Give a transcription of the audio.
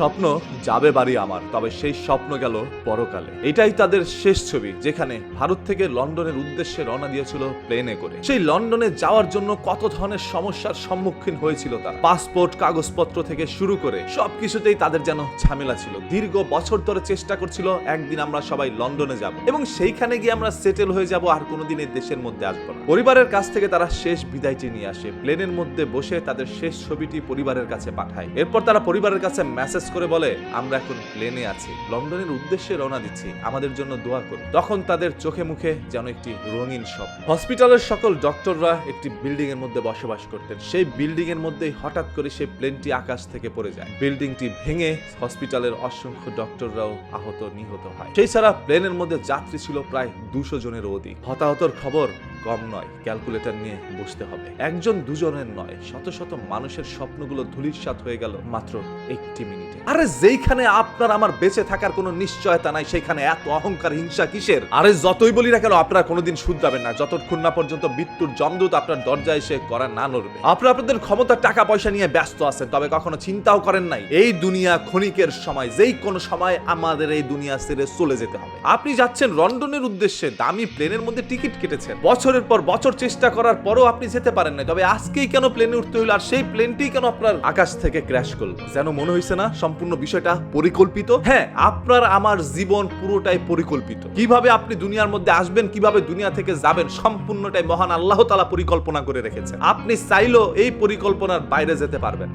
স্বপ্ন যাবে বাড়ি আমার, তবে সেই স্বপ্ন গেল পরকালে। এটাই তাদের শেষ ছবি, যেখানে ভারত থেকে লন্ডনের উদ্দেশ্যে রওনা দিয়েছিল প্লেনে করে। সেই লন্ডনে যাওয়ার জন্য কত ধরনের সমস্যার সম্মুখীন হয়েছিল তারা। পাসপোর্ট, কাগজপত্র থেকে শুরু করে সবকিছুতেই তাদের যেন ঝামেলা ছিল। দীর্ঘ বছর ধরে চেষ্টা করছিল, একদিন আমরা সবাই লন্ডনে যাব। এবং সেইখানে গিয়ে আমরা সেটেল হয়ে যাব, আর কোনোদিন এই দেশের মধ্যে আসব না। পরিবারের কাছ থেকে তারা শেষ বিদায়টি নিয়ে আসে। প্লেনের মধ্যে বসে তাদের শেষ ছবিটি পরিবারের কাছে পাঠায়। এরপর তারা পরিবারের কাছে মেসেজ করে বলে, আমরা এখন প্লেনে আছি। লন্ডনের উদ্দেশ্যে রওনা দিচ্ছি। আমাদের জন্য দোয়া করুন। তখন তাদের চোখে মুখে যেন একটি রঙিন স্বপ্ন। হসপিটালের সকল ডক্টররা একটি বিল্ডিং এর মধ্যে বসবাস করতেন। সেই বিল্ডিং এর মধ্যেই হঠাৎ করে সেই প্লেনটি আকাশ থেকে পড়ে যায়। বিল্ডিংটি ভেঙে হসপিটালের অসংখ্য ডক্টররাও আহত নিহত হয়। সেই ছাড়া প্লেনের মধ্যে যাত্রী ছিল প্রায় দুশো জনের অধিক। হতাহতর খবর কম নয়, ক্যালকুলেটর নিয়ে বুঝতে হবে। একজন দুজনের নয়, শত শত মানুষের স্বপ্নগুলো ধূলিসাৎ হয়ে গেল মাত্র একটি মিনিটে। আরে যেইখানে আপনার আমার বেঁচে থাকার কোনো নিশ্চয়তা নাই, সেখানে এত অহংকার, হিংসা কিসের? আরে যতই বলি না কেন, আপনারা কোনোদিন শুধরাবেন না। যতক্ষণ না পর্যন্ত মৃত্যুর জমদূত আপনার দরজায় এসে করা না নড়বে। আপনারা আপনাদের ক্ষমতা টাকা পয়সা নিয়ে ব্যস্ত আছেন, তবে কখনো চিন্তাও করেন নাই। এই দুনিয়া ক্ষণিকের সময় যেই কোনো সময় আমাদের এই দুনিয়া ছেড়ে চলে যেতে হবে। আপনি যাচ্ছেন লন্ডনের উদ্দেশ্যে, দামি প্লেনের মধ্যে টিকিট কেটেছেন। বছরের পর বছর চেষ্টা করার পরও আপনি যেতে পারেন না তবে আজকেই কেন প্লেনে উঠতে হইল আর সেই প্লেনটি কেন আপনার আকাশ থেকে ক্র্যাশ করল? যেন মনে হয়েছে না, সম্পূর্ণ বিষয়টা পরিকল্পিত? হ্যাঁ আপনার আমার জীবন পুরোটাই পরিকল্পিত। কীভাবে আপনি দুনিয়ার মধ্যে আসবেন, কীভাবে দুনিয়া থেকে যাবেন, সম্পূর্ণটাই মহান আল্লাহ তালা পরিকল্পনা করে রেখেছে আপনি চাইলেও এই পরিকল্পনার বাইরে যেতে পারবেন